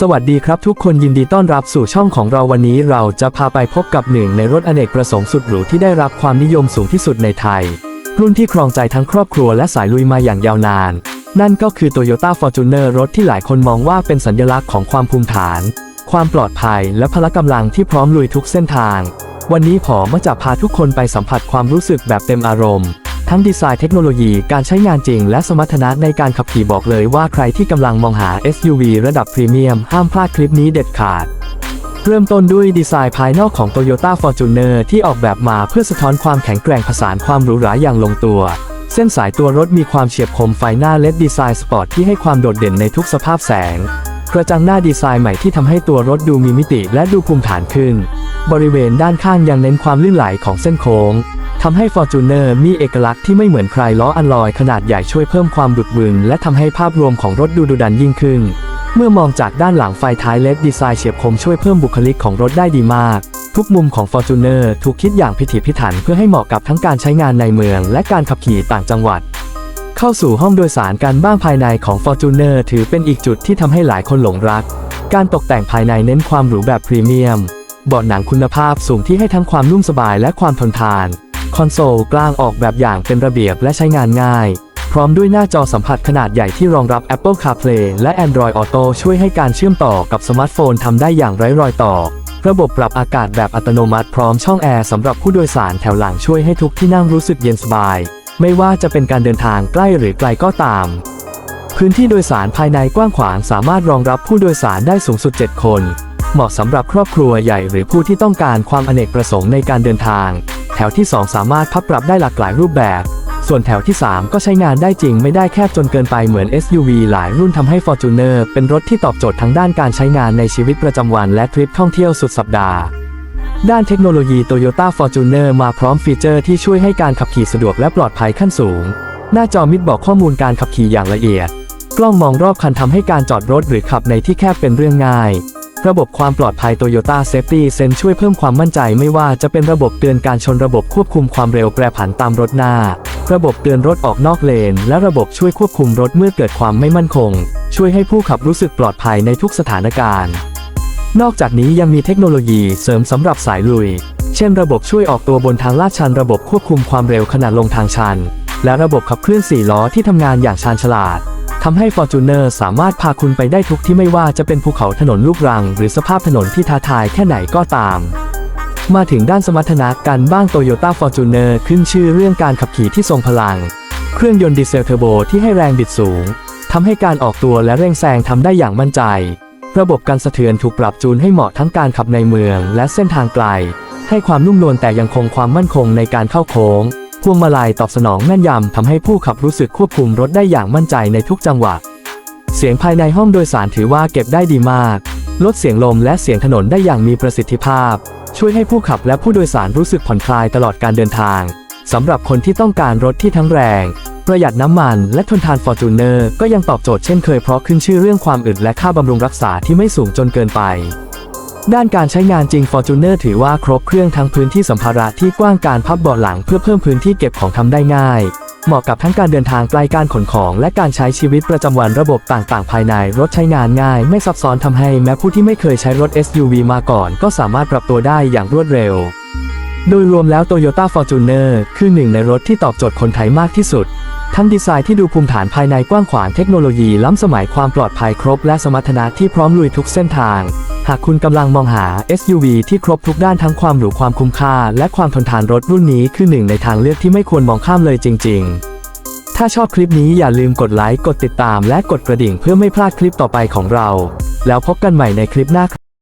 สวัสดีครับทุกคนยินดีต้อนรับสู่ช่องของเราวันนี้เราจะพาไปพบกับหนึ่งในรถอเนกประสงค์สุดหรูที่ได้รับความนิยมสูงที่สุดในไทย รุ่นที่ครองใจทั้งครอบครัวและสายลุยมาอย่างยาวนาน นั่นก็คือ Toyota Fortuner รถที่หลายคนมองว่าเป็นสัญลักษณ์ของความภูมิฐาน ความปลอดภัยและพละกำลังที่พร้อมลุยทุกเส้นทาง วันนี้ผมจะพาทุกคนไปสัมผัสความรู้สึกแบบเต็มอารมณ์ ทั้งดีไซน์เทคโนโลยีการใช้งานจริง และสมรรถนะในการขับขี่บอกเลยว่าใครที่กำลังมองหา SUV ระดับพรีเมียมห้ามพลาดคลิปนี้เด็ดขาด เริ่มต้นด้วยดีไซน์ภายนอกของ Toyota Fortuner ที่ออกแบบมาเพื่อสะท้อนความแข็งแกร่งผสานความหรูหราอย่างลงตัว เส้นสายตัวรถมีความเฉียบคมไฟหน้าเลดดีไซน์สปอร์ตที่ให้ความโดดเด่นในทุกสภาพแสงกระจังหน้าดีไซน์ใหม่ที่ทำให้ตัวรถดูมีมิติและดูภูมิฐานขึ้น บริเวณด้านข้างยังเน้นความลื่นไหลของเส้นโค้ง ทำให้ Fortuner มีเอกลักษณ์ที่ไม่เหมือนใครล้ออัลลอยขนาดใหญ่ช่วยเพิ่มความดุดบึง และทำให้ภาพรวมของรถดูดุดันยิ่งขึ้น เมื่อมองจากด้านหลังไฟท้ายเลดดีไซน์เฉียบคมช่วยเพิ่มบุคลิกของรถได้ดีมาก ทุกมุมของ Fortuner ถูกคิดอย่างพิถีพิถันเพื่อให้เหมาะกับทั้งการใช้งานในเมือง และการขับขี่ต่างจังหวัด เข้าสู่ห้องโดยสารกันบ้างภายในของ Fortuner ถือเป็นอีกจุดที่ทำให้หลายคนหลงรัก การตกแต่งภายในเน้นความหรูแบบพรีเมียมเบาะหนังคุณภาพสูงที่ให้ทั้งความนุ่มสบายและความทนทาน คอนโซลกลางออกแบบอย่างเป็นระเบียบและใช้งานง่าย พร้อมด้วยหน้าจอสัมผัสขนาดใหญ่ที่รองรับ Apple CarPlay และ Android Auto ช่วยให้การเชื่อมต่อกับสมาร์ทโฟนทำได้อย่างไร้รอยต่อ ระบบปรับอากาศแบบอัตโนมัติพร้อมช่องแอร์สำหรับผู้โดยสารแถวหลังช่วยให้ทุกที่นั่งรู้สึกเย็นสบาย ไม่ว่าจะเป็นการเดินทางใกล้หรือไกลก็ตาม พื้นที่โดยสารภายในกว้างขวางสามารถรองรับผู้โดยสารได้สูงสุด 7 คน เหมาะสำหรับครอบครัวใหญ่หรือผู้ที่ต้องการความอเนกประสงค์ในการเดินทาง แถวที่ 2 สามารถพับปรับได้หลากหลายรูปแบบ ส่วนแถวที่ 3 ก็ใช้งานได้จริงไม่ได้แคบจนเกินไปเหมือน SUV หลายรุ่นทำให้ Fortuner เป็นรถที่ตอบโจทย์ทั้งด้านการใช้งานในชีวิตประจำวันและทริปท่องเที่ยวสุดสัปดาห์ด้านเทคโนโลยี Toyota Fortuner มาพร้อมฟีเจอร์ที่ช่วยให้การขับขี่สะดวกและปลอดภัยขั้นสูง หน้าจอมิดบอกข้อมูลการขับขี่อย่างละเอียด กล้องมองรอบคันทำให้การจอดรถหรือขับในที่แคบเป็นเรื่องง่าย ระบบความปลอดภัย Toyota Safety Sense ช่วยเพิ่มความมั่นใจไม่ว่าจะเป็นระบบเตือนการชนระบบควบคุมความเร็วแปรผันตามรถหน้า ระบบเตือนรถออกนอกเลน และระบบช่วยควบคุมรถเมื่อเกิดความไม่มั่นคง ช่วยให้ผู้ขับรู้สึกปลอดภัยในทุกสถานการณ์ นอกจากนี้ยังมีเทคโนโลยีเสริมสำหรับสายลุย เช่น ระบบช่วยออกตัวบนทางลาดชัน ระบบควบคุมความเร็วขณะลงทางชัน และระบบขับเคลื่อน4ล้อที่ทำงานอย่างชาญฉลาด ทำให้ Fortuner สามารถพาคุณไปได้ทุกที่ไม่ว่าจะเป็นภูเขาถนนลูกรัง หรือสภาพถนนที่ท้าทายแค่ไหนก็ตาม มาถึงด้านสมรรถนะกันบ้าง Toyota Fortuner ขึ้นชื่อเรื่องการขับขี่ที่ทรงพลัง เครื่องยนต์ดีเซลเทอร์โบที่ให้แรงบิดสูงทำให้การออกตัวและเร่งแซงทำได้อย่างมั่นใจ ระบบการสะเทือนถูกปรับจูนให้เหมาะทั้งการขับในเมืองและเส้นทางไกล ให้ความนุ่มนวลแต่ยังคงความมั่นคงในการเข้าโค้ง พวงมาลัยตอบสนองแม่นยำทำให้ผู้ขับรู้สึกควบคุมรถได้อย่างมั่นใจในทุกจังหวะ เสียงภายในห้องโดยสารถือว่าเก็บได้ดีมาก ลดเสียงลมและเสียงถนนได้อย่างมีประสิทธิภาพ ช่วยให้ผู้ขับและผู้โดยสารรู้สึกผ่อนคลายตลอดการเดินทางสำหรับคนที่ต้องการรถที่ทั้งแรง ประหยัดน้ำมันและทนทาน Fortuner ก็ยังตอบโจทย์เช่นเคยเพราะขึ้นชื่อเรื่องความอึดและค่าบำรุงรักษาที่ไม่สูงจนเกินไป ด้านการใช้งานจริง Fortuner ถือว่าครบเครื่องทั้งพื้นที่สัมภาระที่กว้างการพับเบาะหลังเพื่อเพิ่มพื้นที่เก็บของทำได้ง่าย เหมาะกับทั้งการเดินทางไกลการขนของและการใช้ชีวิตประจำวันระบบต่างๆ ภายในรถใช้งานง่าย ไม่ซับซ้อนทำให้แม้ผู้ที่ไม่เคยใช้รถ SUV มาก่อน ก็สามารถปรับตัวได้อย่างรวดเร็ว โดยรวมแล้ว Toyota Fortuner คือหนึ่งในรถที่ตอบโจทย์คนไทยมากที่สุดทั้งดีไซน์ที่ดูภูมิฐานภายในกว้างขวางเทคโนโลยีล้ำสมัยความปลอดภัยครบ และสมรรถนะที่พร้อมลุยทุกเส้นทาง หากคุณกำลังมองหา SUV ที่ครบทุกด้านทั้งความหรูความคุ้มค่า และความทนทานรถรุ่นนี้คือหนึ่งในทางเลือกที่ไม่ควรมองข้ามเลยจริง ๆ ถ้าชอบคลิปนี้อย่าลืมกดไลค์ กดติดตาม และกดกระดิ่งเพื่อไม่พลาดคลิปต่อไปของเรา แล้วพบกันใหม่ในคลิปหน้า